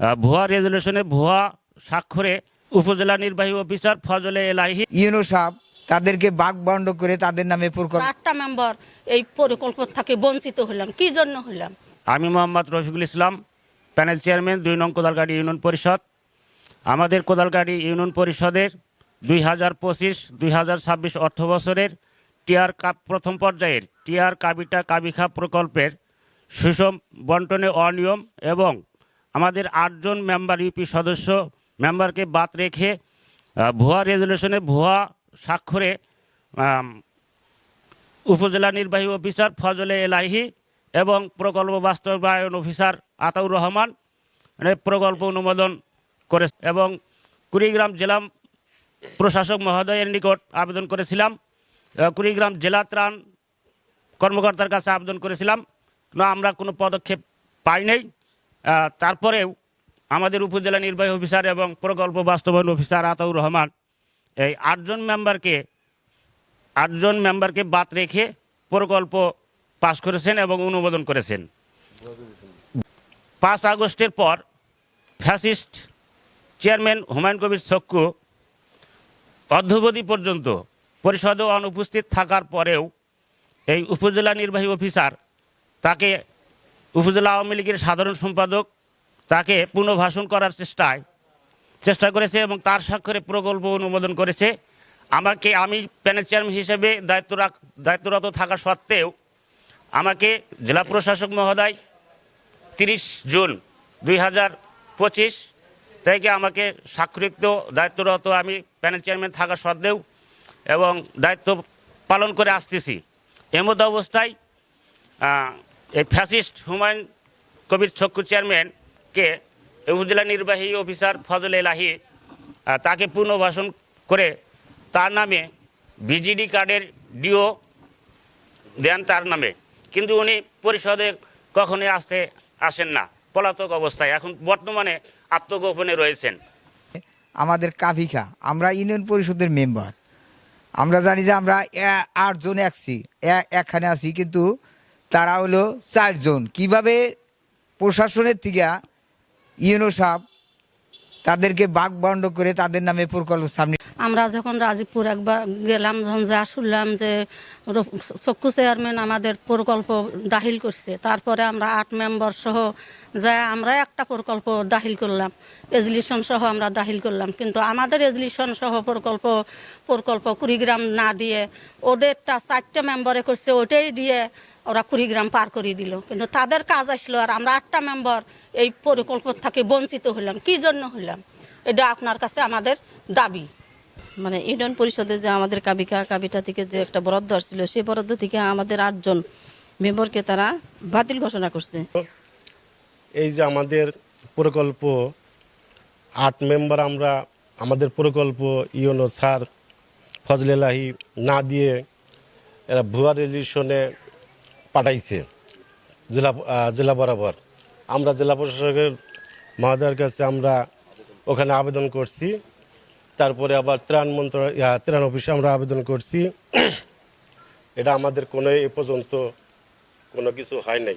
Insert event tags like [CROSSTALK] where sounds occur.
ভুয়া রেজলিউশনে ভুয়া স্বাক্ষরে উপজেলা নির্বাহী অফিসার ফজলে এলাহি ইউনো সাহেব তাদেরকে বাগবন্ড করে তাদের নামে আটটা মেম্বার এই পরিকল্প থেকে বঞ্চিত হলাম। কি জন্য হলাম? আমি মোহাম্মদ রফিকুল ইসলাম প্যানেল চেয়ারম্যান দুই নং কোদালগাড়ি ইউনিয়ন পরিষদ। আমাদের কোদালগাড়ি ইউনিয়ন পরিষদের দুই হাজার পঁচিশ দুই হাজার ছাব্বিশ অর্থ বছরের টিআর কাপ প্রথম পর্যায়ের টিআর কাবিটা কাবিখা প্রকল্পের সুষম বন্টনে অনিয়ম এবং আমাদের আটজন মেম্বার ইউপি সদস্য মেম্বারকে বাদ রেখে ভুয়া রেজলিউশনে ভুয়া স্বাক্ষরে উপজেলা নির্বাহী অফিসার ফজলে এলাহি এবং প্রকল্প বাস্তবায়ন অফিসার আতাউর রহমান মানে প্রকল্প অনুমোদন করে এবং কুড়িগ্রাম জেলা প্রশাসক মহোদয়ের নিকট আবেদন করেছিলাম। কুড়িগ্রাম জেলা ত্রাণ কর্মকর্তার কাছে আবেদন করেছিলাম। না, আমরা কোনো পদক্ষেপ পাই নাই। তারপরেও আমাদের উপজেলা নির্বাহী অফিসার এবং প্রকল্প বাস্তবায়ন অফিসার আতাউর রহমান এই আটজন মেম্বারকে আটজন মেম্বারকে বাদ রেখে প্রকল্প পাশ করেছেন এবং অনুমোদন করেছেন। পাঁচ আগস্টের পর ফ্যাসিস্ট চেয়ারম্যান হুমায়ুন কবির ছক্কু অধ্যবধি পর্যন্ত পরিষদে অনুপস্থিত থাকার পরেও এই উপজেলা নির্বাহী অফিসার তাকে উপজেলা আওয়ামী লীগের সাধারণ সম্পাদক তাকে পুনর্ভাষণ করার চেষ্টায় চেষ্টা করেছে এবং তার স্বাক্ষরে প্রকল্প অনুমোদন করেছে। আমাকে আমি প্যানেল চেয়ারম্যান হিসেবে দায়িত্ব রাখ, দায়িত্বরত থাকা সত্ত্বেও আমাকে জেলা প্রশাসক মহোদয় তিরিশ জুন দুই হাজার পঁচিশ থেকে আমাকে স্বাক্ষরিত দায়িত্বরত আমি প্যানেল চেয়ারম্যান থাকা সত্ত্বেও এবং দায়িত্ব পালন করে আসতেছি। এমত অবস্থায় এই ফ্যাসিস্ট হুমায়ুন কবির ছক্কু চেয়ারম্যানকে উপজেলা নির্বাহী অফিসার ফজল এলাহি তাকে পুনর্বাসন করে তার নামে বিজিডি কার্ডের ডিও দেন তার নামে। কিন্তু উনি পরিষদে কখনোই আসতে আসেন না, পলাতক অবস্থায়। এখন বর্তমানে আত্মগোপনে রয়েছেন। আমাদের কাভিকা, আমরা ইউনিয়ন পরিষদের মেম্বার। আমরা জানি যে আমরা আটজন একছি এ- একখানে আছি, কিন্তু তারা হলো চারজন। কীভাবে প্রশাসনের থেকে ইউনো সাহ তাদেরকে বাগবন্ড করে তাদের নামে প্রকল্প সামনে আমরা যখন রাজীবপুর একবার গেলাম, যখন যা শুনলাম যে চক্ষু চেয়ারম্যান আমাদের প্রকল্প দাখিল করছে। তারপরে আমরা আট মেম্বার সহ যা আমরা একটা প্রকল্প দাখিল করলাম। রেজলিউশন সহ আমরা দাখিল করলাম। কিন্তু আমাদের রেজলিউশন সহ প্রকল্প প্রকল্প কুড়িগ্রাম না দিয়ে ওদেরটা চারটে মেম্বারে করছে, ওটাই দিয়ে ওরা কুড়িগ্রাম পার করে দিল। কিন্তু তাদের কাজ আসলো আর আমরা আটটা মেম্বার এই প্রকল্প থেকে বঞ্চিত হলাম। কি জন্য হলাম? এটা আপনার কাছে আমাদের দাবি। মানে ইউনিয়ন পরিষদে যে আমাদের কাবিকা কাবিটা থেকে যে একটা বরাদ্দ আসছিল, সেই বরাদ্দ থেকে আমাদের আটজন মেম্বারকে তারা বাতিল ঘোষণা করছে। এই যে আমাদের প্রকল্প, আট মেম্বার আমরা আমাদের প্রকল্প ইউনো স্যার ফজলেলাহি না দিয়ে এরা ভুয়া রেজিস্ট্রেশনে পাঠাইছে, জেলা জেলা বরাবর। আমরা জেলা প্রশাসকের মহোদয়ের কাছে আমরা ওখানে আবেদন করছি। তারপরে আবার ত্রাণ মন্ত্রণালয় ত্রাণ অফিসে আমরা আবেদন করছি। [CLEARS THROAT] এটা আমাদের কোনো এ পর্যন্ত কোনো কিছু হয় নাই।